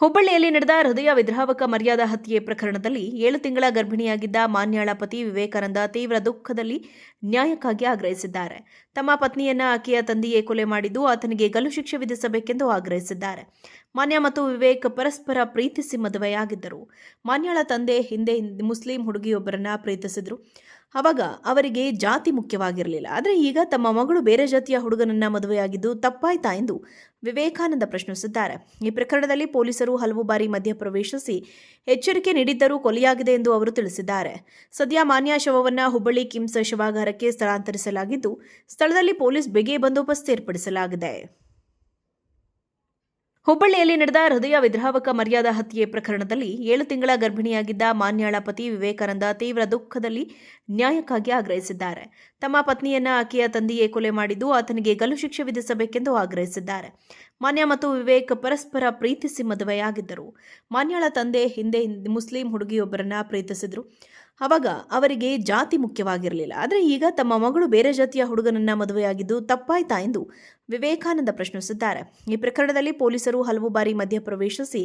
ಹುಬ್ಬಳ್ಳಿಯಲ್ಲಿ ನಡೆದ ಹೃದಯ ವಿದ್ರಾವಕ ಮರ್ಯಾದಾ ಹತ್ಯೆ ಪ್ರಕರಣದಲ್ಲಿ ಏಳು ತಿಂಗಳ ಗರ್ಭಿಣಿಯಾಗಿದ್ದ ಮಾನ್ಯಾಳ ಪತಿ ವಿವೇಕಾನಂದ ತೀವ್ರ ದುಃಖದಲ್ಲಿ ನ್ಯಾಯಕ್ಕಾಗಿ ಆಗ್ರಹಿಸಿದ್ದಾರೆ. ತಮ್ಮ ಪತ್ನಿಯನ್ನ ಆಕೆಯ ತಂದೆಯೇ ಕೊಲೆ ಮಾಡಿದ್ದು ಆತನಿಗೆ ಗಲ್ಲು ಶಿಕ್ಷೆ ವಿಧಿಸಬೇಕೆಂದು ಆಗ್ರಹಿಸಿದ್ದಾರೆ. ಮಾನ್ಯ ಮತ್ತು ವಿವೇಕ್ ಪರಸ್ಪರ ಪ್ರೀತಿಸಿ ಮದುವೆಯಾಗಿದ್ದರು. ಮಾನ್ಯಳ ತಂದೆ ಹಿಂದೆ ಮುಸ್ಲಿಂ ಹುಡುಗಿಯೊಬ್ಬರನ್ನ ಪ್ರೀತಿಸಿದ್ರು. ಅವಾಗ ಅವರಿಗೆ ಜಾತಿ ಮುಖ್ಯವಾಗಿರಲಿಲ್ಲ. ಆದರೆ ಈಗ ತಮ್ಮ ಮಗಳು ಬೇರೆ ಜಾತಿಯ ಹುಡುಗನನ್ನ ಮದುವೆಯಾಗಿದ್ದು ತಪ್ಪಾಯ್ತಾ ಎಂದು ವಿವೇಕಾನಂದ ಪ್ರಶ್ನಿಸಿದ್ದಾರೆ ಈ ಪ್ರಕರಣದಲ್ಲಿ ಪೊಲೀಸರು ಹಲವು ಬಾರಿ ಮಧ್ಯಪ್ರವೇಶಿಸಿ ಎಚ್ಚರಿಕೆ ನೀಡಿದ್ದರೂ ಕೊಲೆಯಾಗಿದೆ ಎಂದು ಅವರು ತಿಳಿಸಿದ್ದಾರೆ. ಸದ್ಯ ಮಾನ್ಯ ಶವವನ್ನು ಹುಬ್ಬಳ್ಳಿ ಕಿಮ್ಸ್ ಶವಾಗಾರಕ್ಕೆ ಸ್ಥಳಾಂತರಿಸಲಾಗಿದ್ದು, ಸ್ಥಳದಲ್ಲಿ ಪೊಲೀಸ್ ಬಿಗಿ ಬಂದೋಬಸ್ತ್ ಏರ್ಪಡಿಸಲಾಗಿದೆ. ಹುಬ್ಬಳ್ಳಿಯಲ್ಲಿ ನಡೆದ ಹೃದಯ ವಿದ್ರಾವಕ ಮರ್ಯಾದಾ ಹತ್ಯೆ ಪ್ರಕರಣದಲ್ಲಿ ಏಳು ತಿಂಗಳ ಗರ್ಭಿಣಿಯಾಗಿದ್ದ ಮಾನ್ಯಾಳ ಪತಿ ವಿವೇಕಾನಂದ ತೀವ್ರ ದುಃಖದಲ್ಲಿ ನ್ಯಾಯಕ್ಕಾಗಿ ಆಗ್ರಹಿಸಿದ್ದಾರೆ. ತಮ್ಮ ಪತ್ನಿಯನ್ನ ಆಕೆಯ ತಂದೆಯೇ ಕೊಲೆ ಮಾಡಿದ್ದು ಆತನಿಗೆ ಗಲ್ಲು ಶಿಕ್ಷೆ ವಿಧಿಸಬೇಕೆಂದು ಆಗ್ರಹಿಸಿದ್ದಾರೆ. ಮಾನ್ಯ ಮತ್ತು ವಿವೇಕ್ ಪರಸ್ಪರ ಪ್ರೀತಿಸಿ ಮದುವೆಯಾಗಿದ್ದರು. ಮಾನ್ಯಾಳ ತಂದೆ ಹಿಂದೆ ಮುಸ್ಲಿಂ ಹುಡುಗಿಯೊಬ್ಬರನ್ನ ಪ್ರೀತಿಸಿದ್ರು. ಅವಾಗ ಅವರಿಗೆ ಜಾತಿ ಮುಖ್ಯವಾಗಿರಲಿಲ್ಲ. ಆದರೆ ಈಗ ತಮ್ಮ ಮಗಳು ಬೇರೆ ಜಾತಿಯ ಹುಡುಗನನ್ನ ಮದುವೆಯಾಗಿದ್ದು ತಪ್ಪಾಯ್ತಾ ಎಂದು ವಿವೇಕಾನಂದ ಪ್ರಶ್ನಿಸಿದ್ದಾರೆ ಈ ಪ್ರಕರಣದಲ್ಲಿ ಪೊಲೀಸರು ಹಲವು ಬಾರಿ ಮಧ್ಯಪ್ರವೇಶಿಸಿ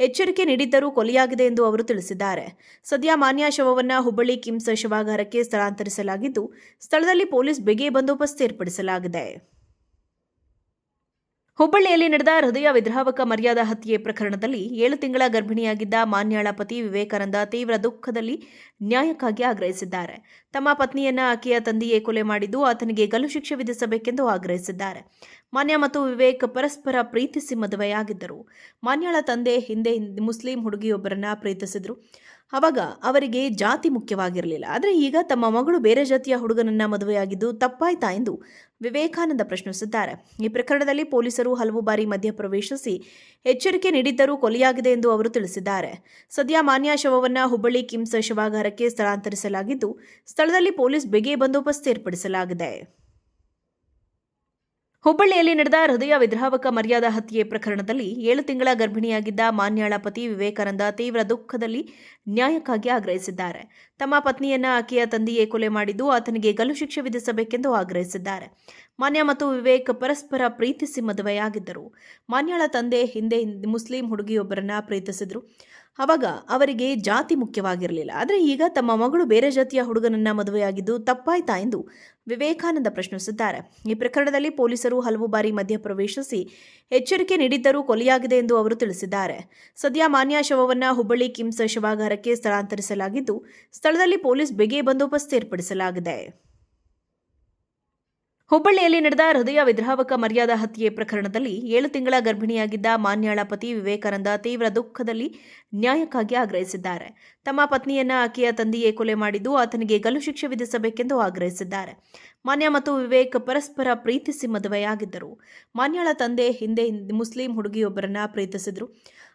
ಎಚ್ಚರಿಕೆ ನೀಡಿದ್ದರೂ ಕೊಲೆಯಾಗಿದೆ ಎಂದು ಅವರು ತಿಳಿಸಿದ್ದಾರೆ. ಸದ್ಯ ಮಾನ್ಯ ಶವವನ್ನು ಹುಬ್ಬಳ್ಳಿ ಕಿಮ್ಸ್ ಶವಾಗಾರಕ್ಕೆ ಸ್ಥಳಾಂತರಿಸಲಾಗಿದ್ದು, ಸ್ಥಳದಲ್ಲಿ ಪೊಲೀಸ್ ಬಿಗಿ ಬಂದೋಬಸ್ತ್ ಏರ್ಪಡಿಸಲಾಗಿದೆ. ಹುಬ್ಬಳ್ಳಿಯಲ್ಲಿ ನಡೆದ ಹೃದಯ ವಿದ್ರಾವಕ ಮರ್ಯಾದಾ ಹತ್ಯೆ ಪ್ರಕರಣದಲ್ಲಿ ಏಳು ತಿಂಗಳ ಗರ್ಭಿಣಿಯಾಗಿದ್ದ ಮಾನ್ಯಾಳ ಪತಿ ವಿವೇಕಾನಂದ ತೀವ್ರ ದುಃಖದಲ್ಲಿ ನ್ಯಾಯಕ್ಕಾಗಿ ಆಗ್ರಹಿಸಿದ್ದಾರೆ. ತಮ್ಮ ಪತ್ನಿಯನ್ನ ಆಕೆಯ ತಂದೆಯೇ ಕೊಲೆ ಮಾಡಿದ್ದು ಆತನಿಗೆ ಗಲ್ಲು ಶಿಕ್ಷೆ ವಿಧಿಸಬೇಕೆಂದು ಆಗ್ರಹಿಸಿದ್ದಾರೆ. ಮಾನ್ಯ ಮತ್ತು ವಿವೇಕ್ ಪರಸ್ಪರ ಪ್ರೀತಿಸಿ ಮದುವೆಯಾಗಿದ್ದರು. ಮಾನ್ಯಾಳ ತಂದೆ ಹಿಂದೆ ಮುಸ್ಲಿಂ ಹುಡುಗಿಯೊಬ್ಬರನ್ನ ಪ್ರೀತಿಸಿದ್ರು. ಅವಾಗ ಅವರಿಗೆ ಜಾತಿ ಮುಖ್ಯವಾಗಿರಲಿಲ್ಲ. ಆದರೆ ಈಗ ತಮ್ಮ ಮಗಳು ಬೇರೆ ಜಾತಿಯ ಹುಡುಗನನ್ನ ಮದುವೆಯಾಗಿದ್ದು ತಪ್ಪಾಯ್ತಾ ಎಂದು ವಿವೇಕಾನಂದ ಪ್ರಶ್ನಿಸಿದ್ದಾರೆ ಈ ಪ್ರಕರಣದಲ್ಲಿ ಪೊಲೀಸರು ಹಲವು ಬಾರಿ ಮಧ್ಯಪ್ರವೇಶಿಸಿ ಎಚ್ಚರಿಕೆ ನೀಡಿದ್ದರೂ ಕೊಲೆಯಾಗಿದೆ ಎಂದು ಅವರು ತಿಳಿಸಿದ್ದಾರೆ. ಸದ್ಯ ಮಾನ್ಯ ಶವವನ್ನು ಹುಬ್ಬಳ್ಳಿ ಕಿಮ್ಸ್ ಶವಾಗಾರಕ್ಕೆ ಸ್ಥಳಾಂತರಿಸಲಾಗಿದ್ದು, ಸ್ಥಳದಲ್ಲಿ ಪೊಲೀಸ್ ಬಿಗಿ ಬಂದೋಬಸ್ತ್ ಏರ್ಪಡಿಸಲಾಗಿದೆ. ಹುಬ್ಬಳ್ಳಿಯಲ್ಲಿ ನಡೆದ ಹೃದಯ ವಿದ್ರಾವಕ ಮರ್ಯಾದಾ ಹತ್ಯೆ ಪ್ರಕರಣದಲ್ಲಿ ಏಳು ತಿಂಗಳ ಗರ್ಭಿಣಿಯಾಗಿದ್ದ ಮಾನ್ಯಾಳ ಪತಿ ವಿವೇಕಾನಂದ ತೀವ್ರ ದುಃಖದಲ್ಲಿ ನ್ಯಾಯಕ್ಕಾಗಿ ಆಗ್ರಹಿಸಿದ್ದಾರೆ. ತಮ್ಮ ಪತ್ನಿಯನ್ನ ಆಕೆಯ ತಂದೆಯೇ ಕೊಲೆ ಮಾಡಿದ್ದು ಆತನಿಗೆ ಗಲ್ಲು ಶಿಕ್ಷೆ ವಿಧಿಸಬೇಕೆಂದು ಆಗ್ರಹಿಸಿದ್ದಾರೆ. ಮಾನ್ಯ ಮತ್ತು ವಿವೇಕ್ ಪರಸ್ಪರ ಪ್ರೀತಿಸಿ ಮದುವೆಯಾಗಿದ್ದರು. ಮಾನ್ಯಾಳ ತಂದೆ ಹಿಂದೆ ಮುಸ್ಲಿಂ ಹುಡುಗಿಯೊಬ್ಬರನ್ನ ಪ್ರೀತಿಸಿದ್ರು. ಅವಾಗ ಅವರಿಗೆ ಜಾತಿ ಮುಖ್ಯವಾಗಿರಲಿಲ್ಲ. ಆದರೆ ಈಗ ತಮ್ಮ ಮಗಳು ಬೇರೆ ಜಾತಿಯ ಹುಡುಗನನ್ನ ಮದುವೆಯಾಗಿದ್ದು ತಪ್ಪಾಯ್ತಾ ಎಂದು ವಿವೇಕಾನಂದ ಪ್ರಶ್ನಿಸಿದ್ದಾರೆ ಈ ಪ್ರಕರಣದಲ್ಲಿ ಪೊಲೀಸರು ಹಲವು ಬಾರಿ ಮಧ್ಯಪ್ರವೇಶಿಸಿ ಎಚ್ಚರಿಕೆ ನೀಡಿದ್ದರೂ ಕೊಲೆಯಾಗಿದೆ ಎಂದು ಅವರು ತಿಳಿಸಿದ್ದಾರೆ. ಸದ್ಯ ಮಾನ್ಯ ಶವವನ್ನು ಹುಬ್ಬಳ್ಳಿ ಕಿಮ್ಸ್ ಶವಾಗಾರಕ್ಕೆ ಸ್ಥಳಾಂತರಿಸಲಾಗಿದ್ದು, ಸ್ಥಳದಲ್ಲಿ ಪೊಲೀಸ್ ಬಿಗಿ ಬಂದೋಬಸ್ತ್ ಏರ್ಪಡಿಸಲಾಗಿದೆ. ಹುಬ್ಬಳ್ಳಿಯಲ್ಲಿ ನಡೆದ ಹೃದಯ ವಿದ್ರಾವಕ ಮರ್ಯಾದಾ ಹತ್ಯೆ ಪ್ರಕರಣದಲ್ಲಿ ಏಳು ತಿಂಗಳ ಗರ್ಭಿಣಿಯಾಗಿದ್ದ ಮಾನ್ಯಾಳ ಪತಿ ವಿವೇಕಾನಂದ ತೀವ್ರ ದುಃಖದಲ್ಲಿ ನ್ಯಾಯಕ್ಕಾಗಿ ಆಗ್ರಹಿಸಿದ್ದಾರೆ. ತಮ್ಮ ಪತ್ನಿಯನ್ನ ಆಕೆಯ ತಂದೆಯೇ ಕೊಲೆ ಮಾಡಿದ್ದು ಆತನಿಗೆ ಗಲ್ಲು ಶಿಕ್ಷೆ ವಿಧಿಸಬೇಕೆಂದು ಆಗ್ರಹಿಸಿದ್ದಾರೆ. ಮಾನ್ಯ ಮತ್ತು ವಿವೇಕ್ ಪರಸ್ಪರ ಪ್ರೀತಿಸಿ ಮದುವೆಯಾಗಿದ್ದರು. ಮಾನ್ಯಾಳ ತಂದೆ ಹಿಂದೆ ಮುಸ್ಲಿಂ ಹುಡುಗಿಯೊಬ್ಬರನ್ನ ಪ್ರೀತಿಸಿದ್ರು.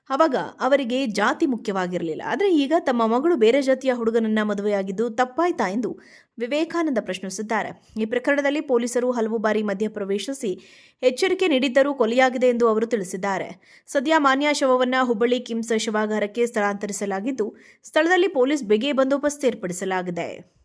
ಅವಾಗ ಅವರಿಗೆ ಜಾತಿ ಮುಖ್ಯವಾಗಿರಲಿಲ್ಲ. ಆದರೆ ಈಗ ತಮ್ಮ ಮಗಳು ಬೇರೆ ಜಾತಿಯ ಹುಡುಗನನ್ನ ಮದುವೆಯಾಗಿದ್ದು ತಪ್ಪಾಯ್ತಾ ಎಂದು ವಿವೇಕಾನಂದ ಪ್ರಶ್ನಿಸಿದ್ದಾರೆ ಈ ಪ್ರಕರಣದಲ್ಲಿ ಪೊಲೀಸರು ಹಲವು ಬಾರಿ ಮಧ್ಯಪ್ರವೇಶಿಸಿ ಎಚ್ಚರಿಕೆ ನೀಡಿದ್ದರೂ ಕೊಲೆಯಾಗಿದೆ ಎಂದು ಅವರು ತಿಳಿಸಿದ್ದಾರೆ. ಸದ್ಯ ಮಾನ್ಯ ಶವವನ್ನು ಹುಬ್ಬಳ್ಳಿ ಕಿಮ್ಸ್ ಶವಾಗಾರಕ್ಕೆ ಸ್ಥಳಾಂತರಿಸಲಾಗಿದ್ದು, ಸ್ಥಳದಲ್ಲಿ ಪೊಲೀಸ್ ಬಿಗಿ ಬಂದೋಬಸ್ತ್ ಏರ್ಪಡಿಸಲಾಗಿದೆ.